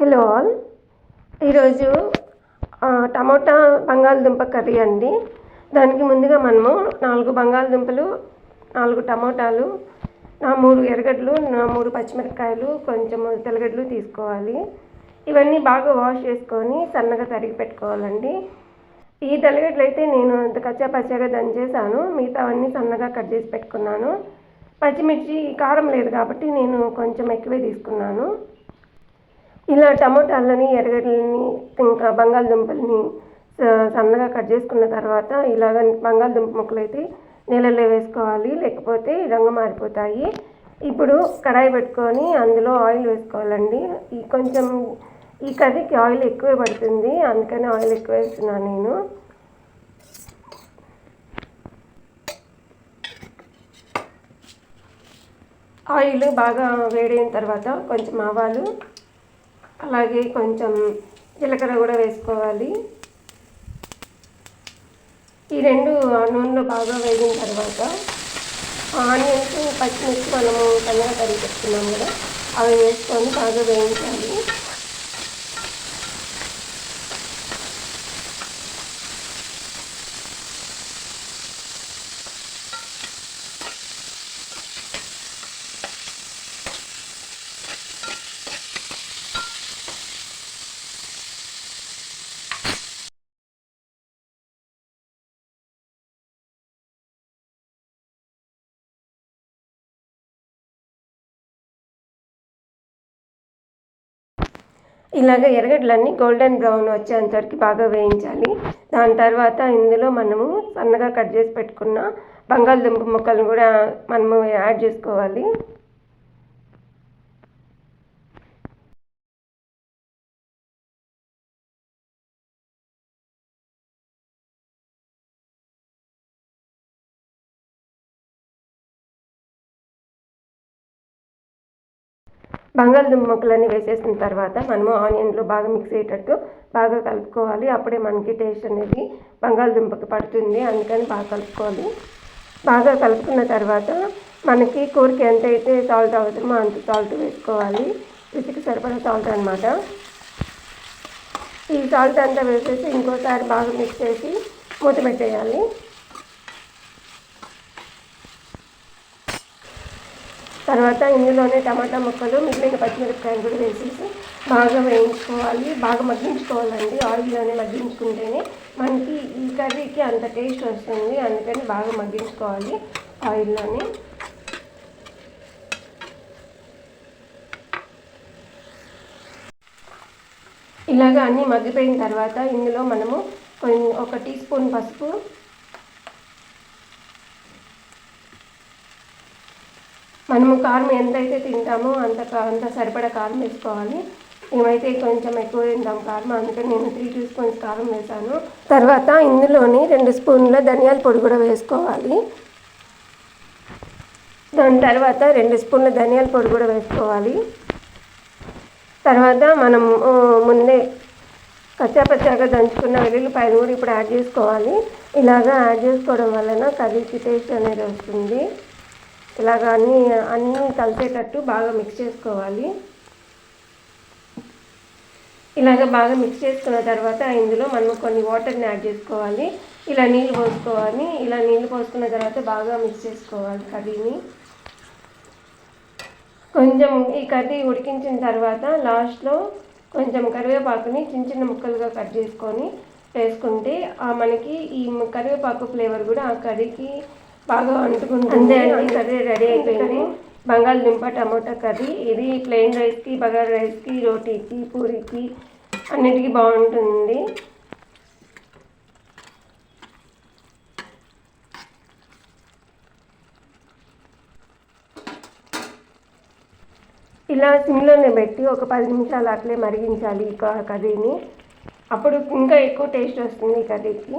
Hello all. ఈరోజు tomato బంగాళదుంప curry అండి. దానికి ముందుగా మనము నాలుగు బంగాళదుంపలు నాలుగు టమోటాలు నా మూడు ఎర్రగడ్డలు నా మూడు పచ్చిమిరపకాయలు కొంచెం తెల్లగడ్డలు తీసుకోవాలి. ఇవన్నీ బాగా వాష్ చేసుకొని సన్నగా తరిగి పెట్టుకోవాలండి. ఈ తెల్లగడ్డలు అయితే నేను ఇంత కచ్చా పచ్చగా దంచేసాను మిగతావన్నీ సన్నగా కట్ చేసి పెట్టుకున్నాను. పచ్చిమిర్చి కారం లేదు కాబట్టి నేను కొంచెం ఎక్కువే తీసుకున్నాను. ఇలా టమోటాలని ఎర్రగడ్డలని ఇంకా బంగాళదుంపల్ని స- సన్నగా కట్ చేసుకున్న తర్వాత ఇలాగ బంగాళదుంప ముక్కలు అయితే నీళ్ళలో వేసుకోవాలి. లేకపోతే రంగు మారిపోతాయి. ఇప్పుడు కడాయి పెట్టుకొని అందులో ఆయిల్ వేసుకోవాలండి. ఈ కొంచెం ఈ కర్రీకి ఆయిల్ ఎక్కువే పడుతుంది. అందుకని ఆయిల్ ఎక్కువ వేస్తున్నాను నేను. ఆయిల్ బాగా వేడైన తర్వాత కొంచెం ఆవాలు అలాగే కొంచెం జీలకర్ర కూడా వేసుకోవాలి. ఈ రెండు నూనెలో బాగా వేగిన తర్వాత ఆనియన్స్ పచ్చిమిర్చి మనము సన్నగా కర్రీ పెట్టుకున్నాం కదా అవి వేసుకొని బాగా వేయించాలి. ఇలాగ ఎర్రగడ్డలన్నీ గోల్డెన్ బ్రౌన్ వచ్చేంత వరకు బాగా వేయించాలి. దాని తర్వాత ఇందులో మనము సన్నగా కట్ చేసి పెట్టుకున్న బంగాళదుంప ముక్కలను కూడా మనము యాడ్ చేసుకోవాలి. బంగాళదుంప ముక్కలన్నీ వేసేసిన తర్వాత మనము ఆనియన్లు బాగా మిక్స్ అయ్యేటట్టు బాగా కలుపుకోవాలి. అప్పుడే మనకి టేస్ట్ అనేది బంగాళదుంపకి పడుతుంది. అందుకని బాగా కలుపుకోవాలి. బాగా కలుపుకున్న తర్వాత మనకి కూరకి ఎంత అయితే సాల్ట్ అవసరమో అంత సాల్ట్ వేసుకోవాలి. రుచికి సరిపడా సాల్ట్ అనమాట ఈ సాల్ట్ అంతా వేసేసి ఇంకోసారి బాగా మిక్స్ చేసి మూత పెట్టేయాలి. తర్వాత ఇందులోనే టమాటా ముక్కలు మిగిలిన పచ్చిమిరపకాయలు కూడా వేసేసి బాగా వేయించుకోవాలి. బాగా మగ్గించుకోవాలండి. ఆయిల్లోనే మగ్గించుకుంటేనే మనకి ఈ కర్రీకి అంత టేస్ట్ వస్తుంది. అందుకని బాగా మగ్గించుకోవాలి ఆయిల్లోనే. ఇలాగ అన్నీ మగ్గిపోయిన తర్వాత ఇందులో మనము కొన్ని ఒక టీ స్పూన్ పసుపు మనము కారం ఎంతైతే తింటామో అంత అంత సరిపడా కారం వేసుకోవాలి. మేమైతే కొంచెం ఎక్కువ తింటాం కారం అందుకే నేను త్రీ టూ స్పూన్స్ కారం వేసాను తర్వాత ఇందులోని రెండు స్పూన్ల ధనియాల పొడి కూడా వేసుకోవాలి. దాని తర్వాత రెండు స్పూన్ల ధనియాల పొడి కూడా వేసుకోవాలి. తర్వాత మనం ముందే కచ్చాపచ్చాగా దంచుకున్న వెల్లుల్లిపాయలు కూడా ఇప్పుడు యాడ్ చేసుకోవాలి. ఇలాగా యాడ్ చేసుకోవడం వలన కర్రీకి టేస్ట్ అనేది వస్తుంది. ఇలాగ అన్నీ అన్నీ కలిసేటట్టు బాగా మిక్స్ చేసుకోవాలి. ఇలాగ బాగా మిక్స్ చేసుకున్న తర్వాత ఇందులో మనం కొన్ని వాటర్ని యాడ్ చేసుకోవాలి. ఇలా నీళ్ళు పోసుకోవాలి. ఇలా నీళ్ళు పోసుకున్న తర్వాత బాగా మిక్స్ చేసుకోవాలి కర్రీని. కొంచెం ఈ కర్రీ ఉడికించిన తర్వాత లాస్ట్లో కొంచెం కరివేపాకుని చిన్న చిన్న ముక్కలుగా కట్ చేసుకొని వేసుకుంటే మనకి ఈ కరివేపాకు ఫ్లేవర్ కూడా ఆ కర్రీకి బాగా అంటుకుంటుంది అంతే అండి కర్రీ రెడీ అయిపోయింది. బంగాళదుంప టమోటా కర్రీ. ఇది ప్లెయిన్ రైస్కి బగారు రైస్కి రోటీకి పూరికి అన్నిటికీ బాగుంటుంది. ఇలా సిమ్లోనే పెట్టి ఒక పది నిమిషాలు అట్లే మరిగించాలి ఈ కర్రీని. అప్పుడు ఇంకా ఎక్కువ టేస్ట్ వస్తుంది ఈ కర్రీకి.